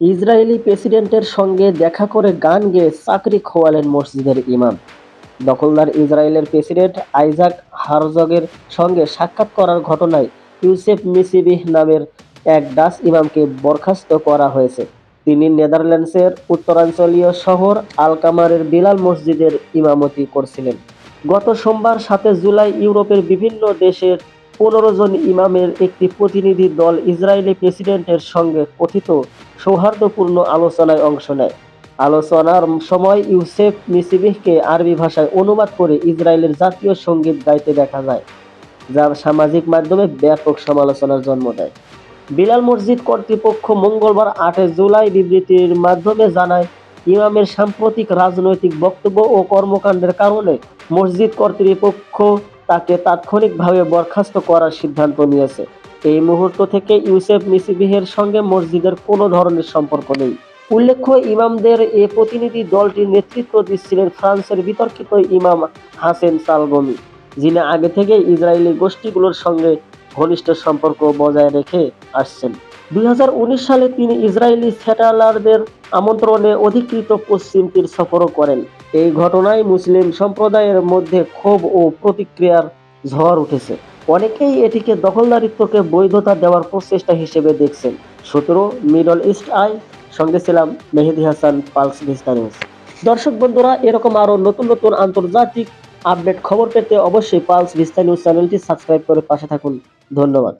Israeli প্রেসিডেন্টের সঙ্গে দেখা করে গান গেয়ে চাকরি খোয়ালেন মসজিদের ইমাম। দখলদার ইসরায়েলের প্রেসিডেন্ট আইজাক হারজগের সঙ্গে সাক্ষাৎ করার ঘটনায় ইউসেফ মিসিবিহ নামের এক ডাচ ইমামকে বরখাস্ত করা হয়েছে। তিনি নেদারল্যান্ডসের উত্তরাঞ্চলীয় শহর আলকামারের বিলাল মসজিদের ইমামতি করছিলেন। গত সোমবার সাতে জুলাই ইউরোপের বিভিন্ন দেশের পনেরো জন ইমামের একটি প্রতিনিধি দল ইসরায়েলি প্রেসিডেন্টের সঙ্গে কথিত সৌহার্দ্যপূর্ণ আলোচনায় অংশ নেয়। আলোচনার সময় ইউসেফ মিসিবিহকে আরবি ভাষায় অনুবাদ করে ইসরায়েলের জাতীয় সংগীত গাইতে দেখা যায়, যা সামাজিক মাধ্যমে ব্যাপক সমালোচনার জন্ম দেয়। বিলাল মসজিদ কর্তৃপক্ষ মঙ্গলবার আটে জুলাই বিবৃতির মাধ্যমে জানায়, ইমামের সাম্প্রতিক রাজনৈতিক বক্তব্য ও কর্মকাণ্ডের কারণে মসজিদ কর্তৃপক্ষ তাকে তাৎক্ষণিকভাবে বরখাস্ত করার সিদ্ধান্ত নিয়েছে। এই মুহূর্ত থেকে ইউসেফ মিসিবিহের সঙ্গে মসজিদের কোনো ধরনের সম্পর্ক নেই। উল্লেখ্য, ইমামদের এ প্রতিনিধি দলটির নেতৃত্ব দিচ্ছিলেন ফ্রান্সের বিতর্কিত ইমাম হাসেন সালগমি, যিনি আগে থেকে ইসরায়েলি গোষ্ঠীগুলোর সঙ্গে ঘনিষ্ঠ সম্পর্ক বজায় রেখে আসছেন। দুই হাজার উনিশ সালে তিনি ইসরায়েলি সেটেলারদের আমন্ত্রণে অধিকৃত পশ্চিম তীর সফরও করেন। এই ঘটনায় মুসলিম সম্প্রদায়ের মধ্যে ক্ষোভ ও প্রতিক্রিয়ার ঝড় উঠেছে। অনেকেই এটিকে দখলদারিত্বকে বৈধতা দেওয়ার প্রচেষ্টা হিসেবে দেখছেন। সতেরো, মিডল ইস্ট আই, সঙ্গে ছিলাম মেহেদি হাসান, পালস ভিস্তা দর্শক বন্ধুরা, এরকম আরও নতুন নতুন আন্তর্জাতিক আপডেট খবর পেতে অবশ্যই পালস ভিস্তা নিউজ চ্যানেলটি সাবস্ক্রাইব করে পাশে থাকুন। ধন্যবাদ।